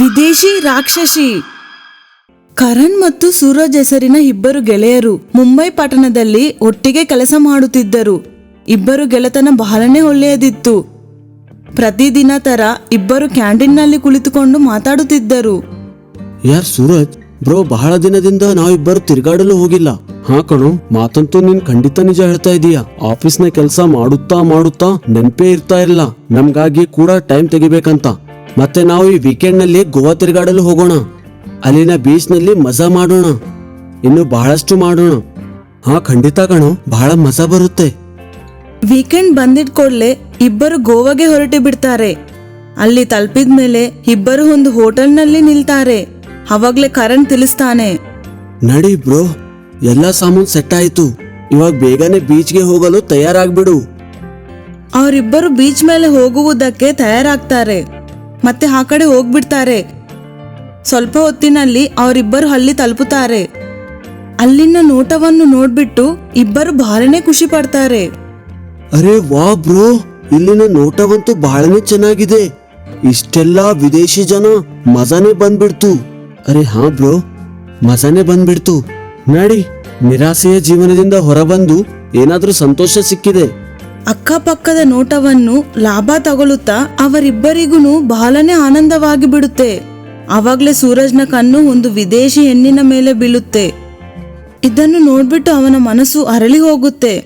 ವಿದೇಶಿ ರಾಕ್ಷಸಿ. ಕರಣ್ ಮತ್ತು ಸೂರಜ್ ಹೆಸರಿನ ಇಬ್ಬರು ಗೆಳೆಯರು ಮುಂಬೈ ಪಟ್ಟಣದಲ್ಲಿ ಒಟ್ಟಿಗೆ ಕೆಲಸ ಮಾಡುತ್ತಿದ್ದರು. ಇಬ್ಬರು ಗೆಳೆತನ ಬಹಳನೇ ಒಳ್ಳೆಯದಿತ್ತು. ಪ್ರತಿದಿನ ತರ ಇಬ್ಬರು ಕ್ಯಾಂಟೀನ್ನಲ್ಲಿ ಕುಳಿತುಕೊಂಡು ಮಾತಾಡುತ್ತಿದ್ದರು. ಯಾರ್ ಸೂರಜ್? ಬ್ರೋ, ಬಹಳ ದಿನದಿಂದ ನಾವಿಬ್ಬರು ತಿರುಗಾಡಲು ಹೋಗಿಲ್ಲ. ಹಾ ಕಣೋ, ಮಾತಂತೂ ನೀನ್ ಖಂಡಿತ ನಿಜ ಹೇಳ್ತಾ ಇದೀಯ? ಆಫೀಸ್ನ ಕೆಲಸ ಮಾಡುತ್ತಾ ಮಾಡುತ್ತಾ ನೆನ್ಪೇ ಇರ್ತಾ ಇಲ್ಲ ನಮ್ಗಾಗಿ ಕೂಡ ಟೈಮ್ ತೆಗಿಬೇಕಂತ. ಮತ್ತೆ ನಾವು ಈ ವೀಕೆಂಡ್ನಲ್ಲಿ ಗೋವಾ ತಿರುಗಾಡಲು ಹೋಗೋಣ. ಅಲ್ಲಿನ ಬೀಚ್ನಲ್ಲಿ ಮಜಾ ಮಾಡೋಣ. ಇನ್ನು ಬಹಳಷ್ಟು ಮಾಡೋಣ. ಹಾ ಖಂಡಿತ ಕಣೋ ಬಹಳ ಮಜಾ ಬರುತ್ತೆ. ವೀಕೆಂಡ್ ಬಂದಿದ್ ಕೂಡಲೇ ಇಬ್ಬರು ಗೋವಾಗೆ ಹೊರಟು ಬಿಡ್ತಾರೆ. ಅಲ್ಲಿ ತಲುಪಿದ ಮೇಲೆ ಇಬ್ಬರು ಒಂದು ಹೋಟೆಲ್ನಲ್ಲಿ ನಿಲ್ತಾರೆ. ಅವಾಗ್ಲೇ ಕರಣ್ ತಿಳಿಸ್ತಾನೆ. ನಡಿ ಬ್ರೋ ಎಲ್ಲಾ ಸಾಮಾನು ಸೆಟ್ ಆಯ್ತು. ಇವಾಗ ಬೇಗನೆ ಬೀಚ್ಗೆ ಹೋಗಲು ತಯಾರಾಗ್ಬಿಡು. ಅವರಿಬ್ಬರು ಬೀಚ್ ಮೇಲೆ ಹೋಗುವುದಕ್ಕೆ ತಯಾರಾಗ್ತಾರೆ. ಮತ್ತೆ ಆ ಕಡೆ ಹೋಗ್ಬಿಡ್ತಾರೆ. ಸ್ವಲ್ಪ ಹೊತ್ತಿನಲ್ಲಿ ಅವರಿಬ್ಬರು ಅಲ್ಲಿ ತಲುಪುತ್ತಾರೆ. ಅಲ್ಲಿನ ನೋಟವನ್ನು ನೋಡ್ಬಿಟ್ಟು ಇಬ್ಬರು ಬಹಳನೇ ಖುಷಿ ಪಡ್ತಾರೆ. ಅರೆ ವಾ ಬ್ರೋ, ಇಲ್ಲಿನ ನೋಟವಂತೂ ಬಹಳನೇ ಚೆನ್ನಾಗಿದೆ. ಇಷ್ಟೆಲ್ಲ ವಿದೇಶಿ ಜನ ಮಜಾನೇ ಬಂದ್ಬಿಡ್ತು. ಅರೆ ಹಾ ಬ್ರೋ, ಮಜಾನೇ ಬಂದ್ಬಿಡ್ತು. ನಡಿ, ನಿರಾಸೆಯ ಜೀವನದಿಂದ ಹೊರಬಂದು ಏನಾದ್ರೂ ಸಂತೋಷ ಸಿಕ್ಕಿದೆ. ಅಕ್ಕಪಕ್ಕದ ನೋಟವನ್ನು ಲಾಭ ತಗೊಳುತ್ತಾ ಅವರಿಬ್ಬರಿಗೂ ಬಹಳನೇ ಆನಂದವಾಗಿ ಬಿಡುತ್ತೆ. ಆವಾಗಲೇ ಸೂರಜ್ನ ಕಣ್ಣು ಒಂದು ವಿದೇಶಿ ಹೆಣ್ಣಿನ ಮೇಲೆ ಬೀಳುತ್ತೆ. ಇದನ್ನು ನೋಡ್ಬಿಟ್ಟು ಅವನ ಮನಸ್ಸು ಅರಳಿ ಹೋಗುತ್ತೆ.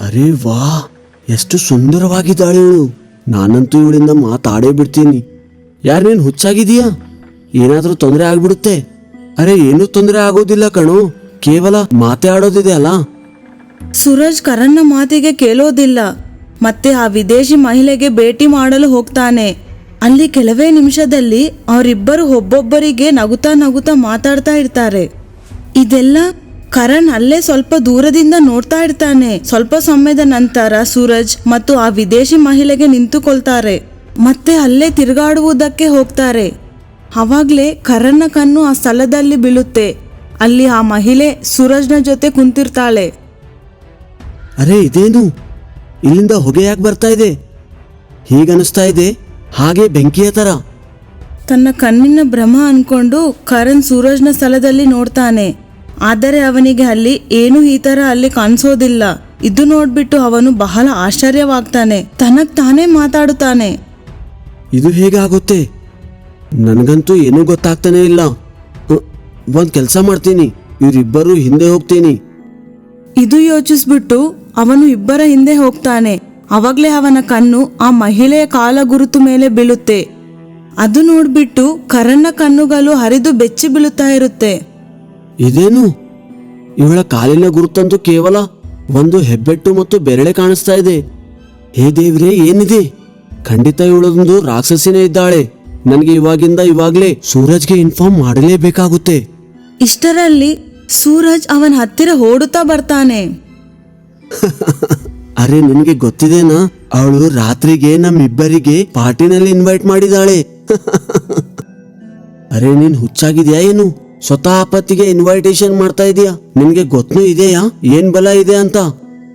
ಅರೆ ವಾ, ಎಷ್ಟು ಸುಂದರವಾಗಿದ್ದಾಳೆ ಇವಳು ನಾನಂತೂ ಇವಳಿಂದ ಮಾತಾಡೇ ಬಿಡ್ತೀನಿ. ಯಾರು ನೀನು ಹುಚ್ಚಾಗಿದೀಯಾ ಏನಾದರೂ ತೊಂದರೆ ಆಗ್ಬಿಡುತ್ತೆ? ಅರೆ, ಏನೂ ತೊಂದರೆ ಆಗೋದಿಲ್ಲ ಕಣೋ. ಕೇವಲ ಮಾತೇ ಆಡೋದಿದೆ ಅಲ್ಲ? ಸೂರಜ್ ಕರಣ್ನ ಮಾತಿಗೆ ಕೇಳೋದಿಲ್ಲ. ಮತ್ತೆ ಆ ವಿದೇಶಿ ಮಹಿಳೆಗೆ ಭೇಟಿ ಮಾಡಲು ಹೋಗ್ತಾನೆ. ಅಲ್ಲಿ ಕೆಲವೇ ನಿಮಿಷದಲ್ಲಿ ಅವರಿಬ್ಬರು ಒಬ್ಬೊಬ್ಬರಿಗೆ ನಗುತ್ತಾ ನಗುತ್ತಾ ಮಾತಾಡ್ತಾ ಇರ್ತಾರೆ. ಇದೆಲ್ಲ ಕರಣ್ ಅಲ್ಲೇ ಸ್ವಲ್ಪ ದೂರದಿಂದ ನೋಡ್ತಾ ಇರ್ತಾನೆ. ಸ್ವಲ್ಪ ಸಮಯದ ನಂತರ ಸೂರಜ್ ಮತ್ತು ಆ ವಿದೇಶಿ ಮಹಿಳೆಗೆ ನಿಂತುಕೊಳ್ತಾರೆ. ಮತ್ತೆ ಅಲ್ಲೇ ತಿರುಗಾಡುವುದಕ್ಕೆ ಹೋಗ್ತಾರೆ. ಅವಾಗ್ಲೇ ಕರಣ್ನ ಕಣ್ಣು ಆ ಸ್ಥಳದಲ್ಲಿ ಬೀಳುತ್ತೆ. ಅಲ್ಲಿ ಆ ಮಹಿಳೆ ಸೂರಜ್ನ ಜೊತೆ ಕುಂತಿರ್ತಾಳೆ. ಅರೆ ಇದೇನು? ಇಲ್ಲಿಂದ ಹೊಗೆ ಯಾಕೆ ಬರ್ತಾ ಇದೆ? ಹೀಗನಿಸ್ತಾ ಇದೆ? ಹಾಗೆ ಬೆಂಕಿಯ ತರ. ತನ್ನ ಕಣ್ಣಿನ ಭ್ರಮ ಅನ್ಕೊಂಡು ಕರಣ್ ಸೂರಜ್ನ ಸ್ಥಳದಲ್ಲಿ ನೋಡ್ತಾನೆ. ಆದರೆ ಅವನಿಗೆ ಅಲ್ಲಿ ಏನು ಈ ತರ ಅಲ್ಲಿ ಕಾಣಿಸೋದಿಲ್ಲ. ಇದು ನೋಡ್ಬಿಟ್ಟು ಅವನು ಬಹಳ ಆಶ್ಚರ್ಯವಾಗ್ತಾನೆ. ತನಗ್ ತಾನೇ ಮಾತಾಡುತ್ತಾನೆ. ಇದು ಹೇಗಾಗುತ್ತೆ? ನನಗಂತೂ ಏನೂ ಗೊತ್ತಾಗ್ತಾನೆ ಇಲ್ಲ. ಒಂದ್ ಕೆಲಸ ಮಾಡ್ತೀನಿ. ಇವರಿಬ್ಬರು ಹಿಂದೆ ಹೋಗ್ತೀನಿ. ಇದು ಯೋಚಿಸ್ಬಿಟ್ಟು ಅವನು ಇಬ್ಬರ ಹಿಂದೆ ಹೋಗ್ತಾನೆ. ಅವಾಗ್ಲೇ ಅವನ ಕಣ್ಣು ಆ ಮಹಿಳೆಯ ಕಾಲ ಗುರುತು ಮೇಲೆ ಬೀಳುತ್ತೆ. ಅದು ನೋಡ್ಬಿಟ್ಟು ಕರಣ್ನ ಕಣ್ಣುಗಳು ಹರಿದು ಬೆಚ್ಚಿ ಬೀಳುತ್ತಾ ಇರುತ್ತೆ. ಇದೇನು? ಇವಳ ಕಾಲಿನ ಗುರುತಂತೂ ಕೇವಲ ಒಂದು ಹೆಬ್ಬೆಟ್ಟು ಮತ್ತು ಬೆರಳೆ ಕಾಣಿಸ್ತಾ ಇದೆ. ಹೇ ದೇವ್ರೆ ಏನಿದೆ? ಖಂಡಿತ ಇವಳೊಂದು ರಾಕ್ಷಸಿನೇ ಇದ್ದಾಳೆ. ನನಗೆ ಇವಾಗಿಂದ ಇವಾಗ್ಲೇ ಸೂರಜ್ಗೆ ಇನ್ಫಾರ್ಮ್ ಮಾಡಲೇಬೇಕಾಗುತ್ತೆ. ಇಷ್ಟರಲ್ಲಿ ಸೂರಜ್ ಅವನ ಹತ್ತಿರ ಓಡುತ್ತಾ ಬರ್ತಾನೆ. ಅರೆ, ನಿನಗೆ ಗೊತ್ತಿದೆನಾ? ಅವಳು ರಾತ್ರಿಗೆ ನಮ್ಮಿಬ್ಬರಿಗೆ ಪಾರ್ಟಿನಲ್ಲಿ ಇನ್ವೈಟ್ ಮಾಡಿದಾಳೆ. ಅರೆ, ನೀನ್ ಹುಚ್ಚಾಗಿದ್ಯಾ ಏನು? ಸ್ವತಃ ಆಪತ್ತಿಗೆ ಇನ್ವೈಟೇಷನ್ ಮಾಡ್ತಾ ಇದೀಯಾ? ನಿನ್ಗೆ ಗೊತ್ತೂ ಇದೆಯಾ? ಏನ್ ಬಲ ಇದೆ ಅಂತ?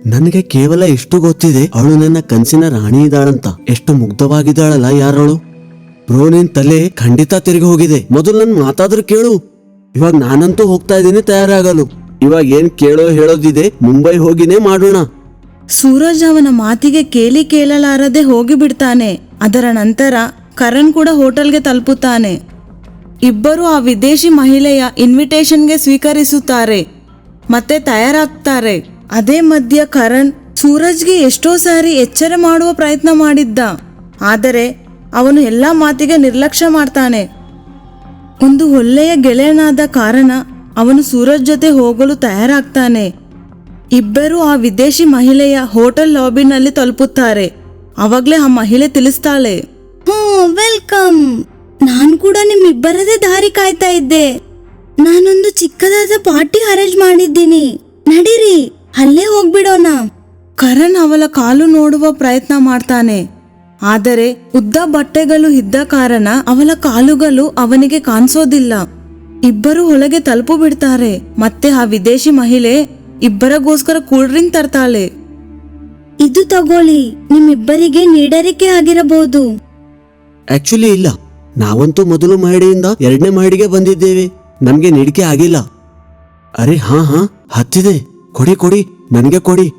ನನಗೆ ಕೇವಲ ಎಷ್ಟು ಗೊತ್ತಿದೆ, ಅವಳು ನನ್ನ ಕನ್ಸಿನ ರಾಣಿ ಇದ್ದಾಳಂತ. ಎಷ್ಟು ಮುಗ್ಧವಾಗಿದ್ದಾಳಲ್ಲ ಯಾರವಳು? ಬ್ರೋ, ನಿನ್ ತಲೆ ಖಂಡಿತ ತಿರುಗಿ ಹೋಗಿದೆ. ಮೊದಲು ನನ್ ಮಾತಾದ್ರೂ ಕೇಳು. ಇವಾಗ ನಾನಂತೂ ಹೋಗ್ತಾ ಇದ್ದೀನಿ, ತಯಾರಾಗಲು. ಇವಾಗ ಏನ್ ಕೇಳೋ ಹೇಳೋದಿದೆ, ಮುಂಬೈ ಹೋಗಿನೇ ಮಾಡೋಣ. ಸೂರಜ್ ಅವನ ಮಾತಿಗೆ ಕೇಳಿ ಕೇಳಲಾರದೆ ಹೋಗಿ ಬಿಡ್ತಾನೆ. ಅದರ ನಂತರ ಕರಣ್ ಕೂಡ ಹೋಟೆಲ್ಗೆ ತಲುಪುತ್ತಾನೆ. ಇಬ್ಬರು ಆ ವಿದೇಶಿ ಮಹಿಳೆಯ ಇನ್ವಿಟೇಷನ್ಗೆ ಸ್ವೀಕರಿಸುತ್ತಾರೆ. ಮತ್ತೆ ತಯಾರಾಗ್ತಾರೆ. ಅದೇ ಮಧ್ಯ ಕರಣ್ ಸೂರಜ್ಗೆ ಎಷ್ಟೋ ಸಾರಿ ಎಚ್ಚರ ಮಾಡುವ ಪ್ರಯತ್ನ ಮಾಡಿದ್ದ. ಆದರೆ ಅವನು ಎಲ್ಲ ಮಾತಿಗೆ ನಿರ್ಲಕ್ಷ್ಯ ಮಾಡ್ತಾನೆ. ಒಂದು ಒಳ್ಳೆಯ ಗೆಳೆಯನಾದ ಕಾರಣ ಅವನು ಸೂರಜ್ ಜೊತೆ ಹೋಗಲು ತಯಾರಾಗ್ತಾನೆ. ಇಬ್ಬರು ಆ ವಿದೇಶಿ ಮಹಿಳೆಯ ಹೋಟೆಲ್ ಲಾಬಿನಲ್ಲಿ ತಲುಪುತ್ತಾರೆ. ಅವಾಗ್ಲೇ ಆ ಮಹಿಳೆ ತಿಳಿಸ್ತಾಳೆ. ಹ್ಞೂ ವೆಲ್ಕಮ್. ನಾನು ಕೂಡ ನಿಮ್ಮಿಬ್ಬರದೇ ದಾರಿ ಕಾಯ್ತಾ ಇದ್ದೆ. ನಾನೊಂದು ಚಿಕ್ಕದಾದ ಪಾರ್ಟಿ ಅರೇಂಜ್ ಮಾಡಿದ್ದೀನಿ. ನಡೀರಿ ಅಲ್ಲೇ ಹೋಗ್ಬಿಡೋಣ. ಕರಣ್ ಅವಳ ಕಾಲು ನೋಡುವ ಪ್ರಯತ್ನ ಮಾಡ್ತಾನೆ. ಆದರೆ ಉದ್ದ ಬಟ್ಟೆಗಳು ಇದ್ದ ಕಾರಣ ಅವಳ ಕಾಲುಗಳು ಅವನಿಗೆ ಕಾಣಿಸೋದಿಲ್ಲ. ಇಬ್ಬರು ಒಳಗೆ ತಲುಪು ಬಿಡ್ತಾರೆ. ಮತ್ತೆ ಆ ವಿದೇಶಿ ಮಹಿಳೆ ಇಬ್ಬರಗೋಸ್ಕರ ಕೂಲ್ ಡ್ರಿಂಕ್ ತರ್ತಾಳೆ. ಇದು ತಗೊಳ್ಳಿ ನಿಮ್ಮಿಬ್ಬರಿಗೆ ನೀಡರಿಕೆ ಆಗಿರಬಹುದು. ಆಕ್ಚುಲಿ ಇಲ್ಲ. ನಾವಂತೂ ಮೊದಲು ಮಹಡಿಯಿಂದ ಎರಡನೇ ಮಹಡಿಗೆ ಬಂದಿದ್ದೇವೆ. ನಮ್ಗೆ ನೀಡಿಕೆ ಆಗಿಲ್ಲ. ಅರೆ ಹಾ ಹಾ ಹತ್ತಿದೆ. ಕೊಡಿ ಕೊಡಿ ನನಗೆ ಕೊಡಿ.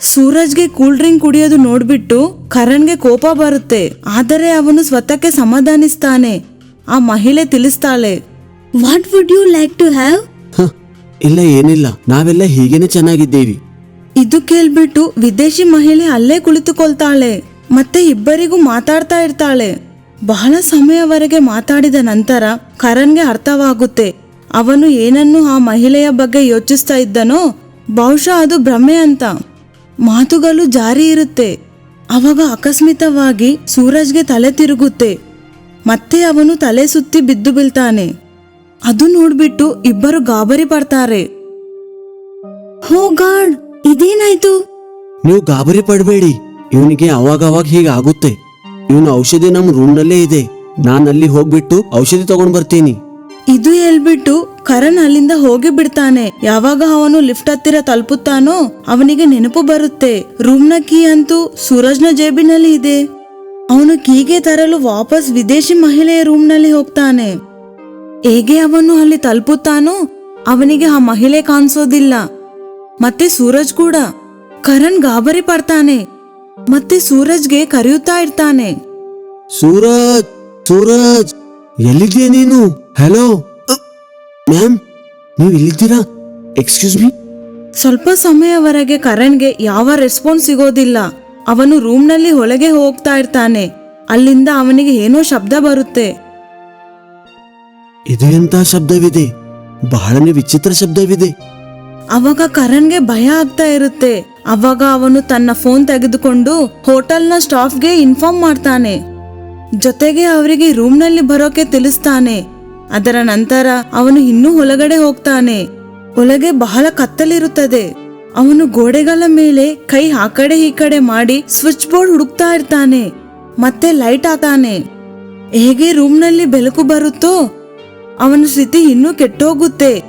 ಸೂರಜ್ಗೆ ಕೂಲ್ ಡ್ರಿಂಕ್ ಕುಡಿಯೋದು ನೋಡ್ಬಿಟ್ಟು ಕರಣ್ಗೆ ಕೋಪ ಬರುತ್ತೆ. ಆದರೆ ಅವನು ಸ್ವತಃಕ್ಕೆ ಸಮಾಧಾನಿಸ್ತಾನೆ. ಆ ಮಹಿಳೆ ತಿಳಿಸ್ತಾಳೆ. What would you like to have ಇಲ್ಲ ಏನಿಲ್ಲ. ನಾವೆಲ್ಲ ಹೀಗೇನೆ ಚೆನ್ನಾಗಿದ್ದೀವಿ. ಇದು ಕೇಳ್ಬಿಟ್ಟು ವಿದೇಶಿ ಮಹಿಳೆ ಅಲ್ಲೇ ಕುಳಿತುಕೊಳ್ತಾಳೆ. ಮತ್ತೆ ಇಬ್ಬರಿಗೂ ಮಾತಾಡ್ತಾ ಇರ್ತಾಳೆ. ಬಹಳ ಸಮಯವರೆಗೆ ಮಾತಾಡಿದ ನಂತರ ಕರಣ್ಗೆ ಅರ್ಥವಾಗುತ್ತೆ. ಅವನು ಏನನ್ನು ಆ ಮಹಿಳೆಯ ಬಗ್ಗೆ ಯೋಚಿಸ್ತಾ ಇದ್ದನೋ ಬಹುಶಃ ಅದು ಭ್ರಮೆ ಅಂತ. ಮಾತುಗಳು ಜಾರಿ ಇರುತ್ತೆ. ಅವಾಗ ಅಕಸ್ಮಿತವಾಗಿ ಸೂರಜ್ಗೆ ತಲೆ ತಿರುಗುತ್ತೆ. ಮತ್ತೆ ಅವನು ತಲೆ ಸುತ್ತಿ ಬಿದ್ದು ಬೀಳ್ತಾನೆ. ಅದು ನೋಡ್ಬಿಟ್ಟು ಇಬ್ಬರು ಗಾಬರಿ ಪಡ್ತಾರೆ. ಹೋ ಗಾಡ್ ಇದೇನಾಯ್ತು? ನೀವು ಗಾಬರಿ ಪಡಬೇಡಿ. ಇವನಿಗೆ ಅವಾಗ ಅವಾಗ ಹೀಗೆ ಆಗುತ್ತೆ. ಇವನ ಔಷಧಿ ನಮ್ಮ ರೂಮ್ನಲ್ಲೇ ಇದೆ. ನಾನು ಅಲ್ಲಿ ಹೋಗ್ಬಿಟ್ಟು ಔಷಧಿ ತಗೊಂಡ್ ಬರ್ತೀನಿ. ಇದು ಹೇಳ್ಬಿಟ್ಟು ಕರಣ್ ಅಲ್ಲಿಂದ ಹೋಗಿ ಬಿಡ್ತಾನೆ. ಯಾವಾಗ ಅವನು ಲಿಫ್ಟ್ ಹತ್ತಿರ ತಲುಪುತ್ತಾನೋ ಅವನಿಗೆ ನೆನಪು ಬರುತ್ತೆ. ರೂಮ್ನ ಕೀ ಅಂತೂ ಸೂರಜ್ನ ಜೇಬಿನಲ್ಲಿ ಇದೆ. ಅವನು ಕೀಗೆ ತರಲು ವಾಪಸ್ ವಿದೇಶಿ ಮಹಿಳೆಯ ರೂಮ್ನಲ್ಲಿ ಹೋಗ್ತಾನೆ. ಹೇಗೆ ಅವನು ಅಲ್ಲಿ ತಲುಪುತ್ತಾನೋ ಅವನಿಗೆ ಆ ಮಹಿಳೆ ಕಾಣಿಸೋದಿಲ್ಲ. ಮತ್ತೆ ಸೂರಜ್ ಕೂಡ. ಕರಣ್ ಗಾಬರಿ ಪಡ್ತಾನೆ. ಮತ್ತೆ ಸೂರಜ್ಗೆ ಕರೆಯುತ್ತಾ ಇರ್ತಾನೆ. ಸೂರಜ್ ಸೂರಜ್ ಎಲ್ಲಿದ್ಯಾ ನೀನು? ಹಲೋ ಮ್ಯಾಮ್ ನೀವು ಇಲ್ಲಿದ್ದೀರಾ? ಎಕ್ಸ್ಕ್ಯೂಸ್ ಮೀ ಸ್ವಲ್ಪ ಸಮಯವರೆಗೆ ಕರಣ್ಗೆ ಯಾವ ರೆಸ್ಪಾನ್ಸ್ ಸಿಗೋದಿಲ್ಲ. ಅವನು ರೂಮ್ನಲ್ಲಿ ಒಳಗೆ ಹೋಗ್ತಾ ಇರ್ತಾನೆ. ಅಲ್ಲಿಂದ ಅವನಿಗೆ ಏನೋ ಶಬ್ದ ಬರುತ್ತೆ. ಇದು ಎಂತ ಶಬ್ದವಿದೆ? ಬಹಳನೇ ವಿಚಿತ್ರ ಶಬ್ದವಿದೆ. ಅವಾಗ ಕರಣ್ಗೆ ಭಯ ಆಗ್ತಾ ಇರುತ್ತೆ. ಅವಾಗ ಅವನು ತನ್ನ ಫೋನ್ ತೆಗೆದುಕೊಂಡು ಹೋಟೆಲ್ನ ಸ್ಟಾಫ್ಗೆ ಇನ್ಫಾರ್ಮ್ ಮಾಡ್ತಾನೆ. ಜೊತೆಗೆ ಅವರಿಗೆ ರೂಮ್ನಲ್ಲಿ ಬರೋಕೆ ತಿಳಿಸ್ತಾನೆ. ಅದರ ನಂತರ ಅವನು ಇನ್ನೂ ಒಳಗಡೆ ಹೋಗ್ತಾನೆ. ಒಳಗೆ ಬಹಳ ಕತ್ತಲಿರುತ್ತದೆ. ಅವನು ಗೋಡೆಗಳ ಮೇಲೆ ಕೈ ಆ ಕಡೆ ಈ ಕಡೆ ಮಾಡಿ ಸ್ವಿಚ್ ಬೋರ್ಡ್ ಹುಡುಕ್ತಾ ಇರ್ತಾನೆ. ಮತ್ತೆ ಲೈಟ್ ಆತಾನೆ ಹೇಗೆ ರೂಮ್ನಲ್ಲಿ ಬೆಳಕು ಬರುತ್ತೋ ಅವನ ಸ್ಥಿತಿ ಇನ್ನೂ ಕೆಟ್ಟೋಗುತ್ತೆ.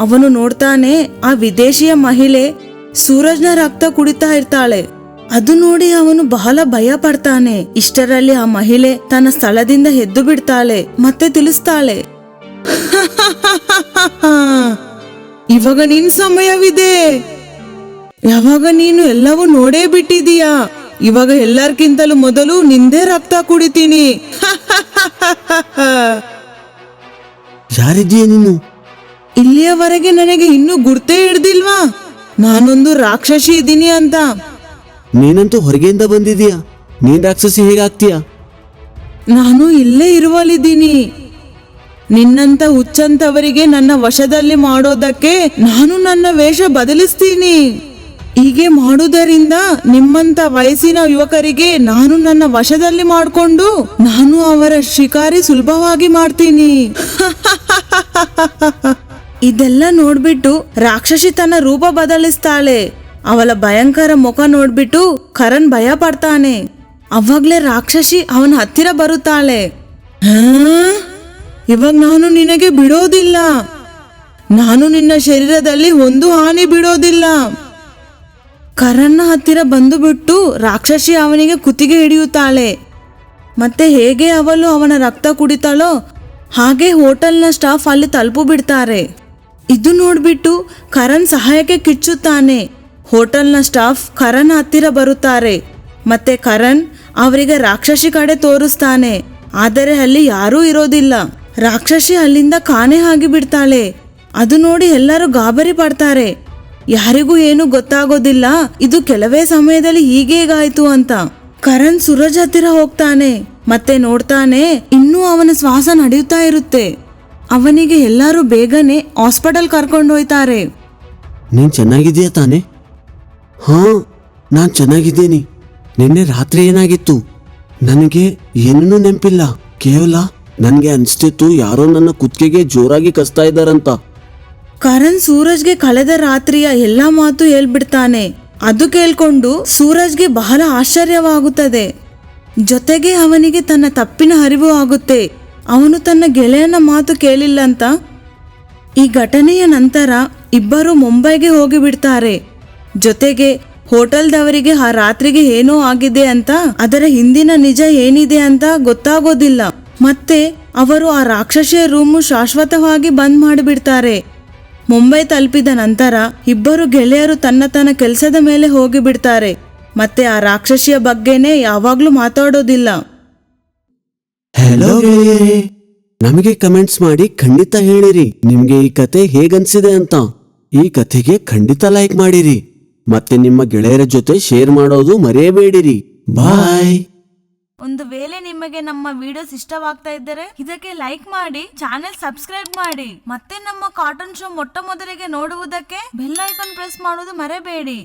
ಅವನು ನೋಡ್ತಾನೆ, ಆ ವಿದೇಶಿಯ ಮಹಿಳೆ ಸೂರಜ್ನ ರಕ್ತ ಕುಡಿತಾ ಇರ್ತಾಳೆ. ಅದು ನೋಡಿ ಅವನು ಬಹಳ ಭಯ ಪಡ್ತಾನೆ. ಇಷ್ಟರಲ್ಲಿ ಆ ಮಹಿಳೆ ತನ್ನ ಸ್ಥಳದಿಂದ ಎದ್ದು ಬಿಡ್ತಾಳೆ, ಮತ್ತೆ ತಿಳಿಸ್ತಾಳೆ. ಇವಾಗ ನಿನ್ ಸಮಯವಿದೆ. ಯಾವಾಗ ನೀನು ಎಲ್ಲವೂ ನೋಡೇ ಬಿಟ್ಟಿದೀಯಾ ಇವಾಗ ಎಲ್ಲರ್ಕಿಂತಲೂ ಮೊದಲು ನಿಂದೇ ರಕ್ತ ಕುಡಿತೀನಿ. ಯಾರಿದ್ದೀಯ ನೀನು? ಇಲ್ಲಿಯವರೆಗೆ ನನಗೆ ಇನ್ನೂ ಗುರ್ತೇ ಹಿಡ್ದಿಲ್ವಾ? ನಾನೊಂದು ರಾಕ್ಷಸಿ ಇದ್ದೀನಿ ಅಂತ. ನೀನಂತೂ ಹೊರಗೆಯಿಂದ ಬಂದಿದೀಯ ನೀನ್ ರಾಕ್ಷಸಿ ಹೇಗಾಗ್ತೀಯ? ನಾನು ಇಲ್ಲೇ ಇರುವಲ್ಲಿದ್ದೀನಿ. ನಿನ್ನಂತ ಹುಚ್ಚಂತವರಿಗೆ ನನ್ನ ವಶದಲ್ಲಿ ಮಾಡೋದಕ್ಕೆ ನಾನು ನನ್ನ ವೇಷ ಬದಲಿಸ್ತೀನಿ. ಹೀಗೆ ಮಾಡುವುದರಿಂದ ನಿಮ್ಮಂತ ವಯಸ್ಸಿನ ಯುವಕರಿಗೆ ನಾನು ನನ್ನ ವಶದಲ್ಲಿ ಮಾಡಿಕೊಂಡು ನಾನು ಅವರ ಶಿಕಾರಿ ಸುಲಭವಾಗಿ ಮಾಡ್ತೀನಿ. ಇದೆಲ್ಲ ನೋಡ್ಬಿಟ್ಟು ರಾಕ್ಷಸಿ ತನ್ನ ರೂಪ ಬದಲಿಸ್ತಾಳೆ. ಅವಳ ಭಯಂಕರ ಮುಖ ನೋಡ್ಬಿಟ್ಟು ಕರಣ್ ಭಯ ಪಡ್ತಾನೆ. ಅವಾಗ್ಲೇ ರಾಕ್ಷಸಿ ಅವನ ಹತ್ತಿರ ಬರುತ್ತಾಳೆ. "ಹಾ? ಇವಾಗ ನಾನು ನಿನಗೆ ಬಿಡೋದಿಲ್ಲ. ನಾನು ನಿನ್ನ ಶರೀರದಲ್ಲಿ ಒಂದು ಹಾನಿ ಬಿಡೋದಿಲ್ಲ. ಕರಣ್ನ ಹತ್ತಿರ ಬಂದು ಬಿಟ್ಟು ರಾಕ್ಷಸಿ ಅವನಿಗೆ ಕುತ್ತಿಗೆ ಹಿಡಿಯುತ್ತಾಳೆ. ಮತ್ತೆ ಹೇಗೆ ಅವಳು ಅವನ ರಕ್ತ ಕುಡಿತಾಳೋ ಹಾಗೆ ಹೋಟೆಲ್ನ ಸ್ಟಾಫ್ ಅಲ್ಲಿ ತಲುಪು ಬಿಡ್ತಾರೆ. ಇದು ನೋಡ್ಬಿಟ್ಟು ಕರಣ್ ಸಹಾಯಕ್ಕೆ ಕಿಚ್ಚುತ್ತಾನೆ. ಹೋಟೆಲ್ನ ಸ್ಟಾಫ್ ಕರಣ್ ಹತ್ತಿರ ಬರುತ್ತಾರೆ. ಮತ್ತೆ ಕರಣ್ ಅವರಿಗೆ ರಾಕ್ಷಸಿ ಕಡೆ ತೋರಿಸ್ತಾನೆ. ಆದರೆ ಅಲ್ಲಿ ಯಾರೂ ಇರೋದಿಲ್ಲ. ರಾಕ್ಷಸಿ ಅಲ್ಲಿಂದ ಕಾಣೆ ಆಗಿಬಿಡ್ತಾಳೆ ಅದು ನೋಡಿ ಎಲ್ಲರೂ ಗಾಬರಿ ಪಡ್ತಾರೆ. ಯಾರಿಗೂ ಏನು ಗೊತ್ತಾಗೋದಿಲ್ಲ. ಇದು ಕೆಲವೇ ಸಮಯದಲ್ಲಿ ಹೀಗೇಗಾಯ್ತು ಅಂತ. ಕರಣ್ ಸೂರಜ್ ಹತ್ತಿರ ಹೋಗ್ತಾನೆ. ಮತ್ತೆ ನೋಡ್ತಾನೆ ಇನ್ನೂ ಅವನ ಶ್ವಾಸ ನಡೆಯುತ್ತಾ ಇರುತ್ತೆ. ಅವನಿಗೆ ಎಲ್ಲರೂ ಬೇಗನೆ ಹಾಸ್ಪಿಟಲ್ ಕರ್ಕೊಂಡು ಹೋಯ್ತಾರೆ. ನೀನ್ ಚೆನ್ನಾಗಿದೆಯಾ ತಾನೆ? ಹಾ ನಾನ್ ಚೆನ್ನಾಗಿದ್ದೀನಿ. ನಿನ್ನೆ ರಾತ್ರಿ ಏನಾಗಿತ್ತು? ನನಗೆ ಏನೂ ನೆನಪಿಲ್ಲ. ಕೇವಲ ನನಗೆ ಅನಿಸ್ತಿತ್ತು ಯಾರೋ ನನ್ನ ಕುತ್ತಿಗೆಗೆ ಜೋರಾಗಿ ಕಸ್ತಾ ಇದ್ದಾರಂತ. ಕರಣ್ ಸೂರಜ್ಗೆ ಕಳೆದ ರಾತ್ರಿಯ ಎಲ್ಲಾ ಮಾತು ಹೇಳ್ಬಿಡ್ತಾನೆ. ಅದು ಕೇಳ್ಕೊಂಡು ಸೂರಜ್ಗೆ ಬಹಳ ಆಶ್ಚರ್ಯವಾಗುತ್ತದೆ. ಜೊತೆಗೆ ಅವನಿಗೆ ತನ್ನ ತಪ್ಪಿನ ಅರಿವು ಆಗುತ್ತೆ. ಅವನು ತನ್ನ ಗೆಳೆಯನ ಮಾತು ಕೇಳಿಲ್ಲ ಅಂತ ಈ ಘಟನೆಯ ನಂತರ ಇಬ್ಬರು ಮುಂಬೈಗೆ ಹೋಗಿಬಿಡ್ತಾರೆ ಜೊತೆಗೆ ಹೋಟೆಲ್ದವರಿಗೆ ಆ ರಾತ್ರಿಗೆ ಏನೋ ಆಗಿದೆ ಅಂತ, ಅದರ ಹಿಂದಿನ ನಿಜ ಏನಿದೆ ಅಂತ ಗೊತ್ತಾಗೋದಿಲ್ಲ. ಮತ್ತೆ ಅವರು ಆ ರಾಕ್ಷಸಿಯ ರೂಮು ಶಾಶ್ವತವಾಗಿ ಬಂದ್ ಮಾಡಿಬಿಡ್ತಾರೆ. ಮುಂಬೈ ತಲುಪಿದ ನಂತರ ಇಬ್ಬರು ಗೆಳೆಯರು ತನ್ನ ತನ್ನ ಕೆಲಸದ ಮೇಲೆ ಹೋಗಿಬಿಡ್ತಾರೆ. ಮತ್ತೆ ಆ ರಾಕ್ಷಸಿಯ ಬಗ್ಗೆನೇ ಯಾವಾಗ್ಲೂ ಮಾತಾಡೋದಿಲ್ಲ. ಹಲೋ ಗೆಳೆಯರೇ ನಮಗೆ ಕಮೆಂಟ್ಸ್ ಮಾಡಿ ಖಂಡಿತ ಹೇಳಿರಿ. ನಿಮ್ಗೆ ಈ ಕತೆ ಹೇಗನ್ಸಿದೆ ಅಂತ. ಈ ಕಥೆಗೆ ಖಂಡಿತ ಲೈಕ್ ಮಾಡಿರಿ. ಮತ್ತೆ ನಿಮ್ಮ ಗೆಳೆಯರ ಜೊತೆ ಶೇರ್ ಮಾಡೋದು ಮರೆಯಬೇಡಿರಿ. ಬಾಯ್ ಒಂದು ವೇಳೆ ನಿಮಗೆ ನಮ್ಮ ವಿಡಿಯೋಸ್ ಇಷ್ಟವಾಗ್ತಾ ಇದ್ದರೆ ಇದಕ್ಕೆ ಲೈಕ್ ಮಾಡಿ ಚಾನೆಲ್ ಸಬ್ಸ್ಕ್ರೈಬ್ ಮಾಡಿ. ಮತ್ತೆ ನಮ್ಮ ಕಾಟನ್ ಶೋ ಮೊಟ್ಟ ಮೊದಲಿಗೆ ನೋಡುವುದಕ್ಕೆ ಬೆಲ್ ಐಕಾನ್ ಪ್ರೆಸ್ ಮಾಡೋದು ಮರೆಯಬೇಡಿ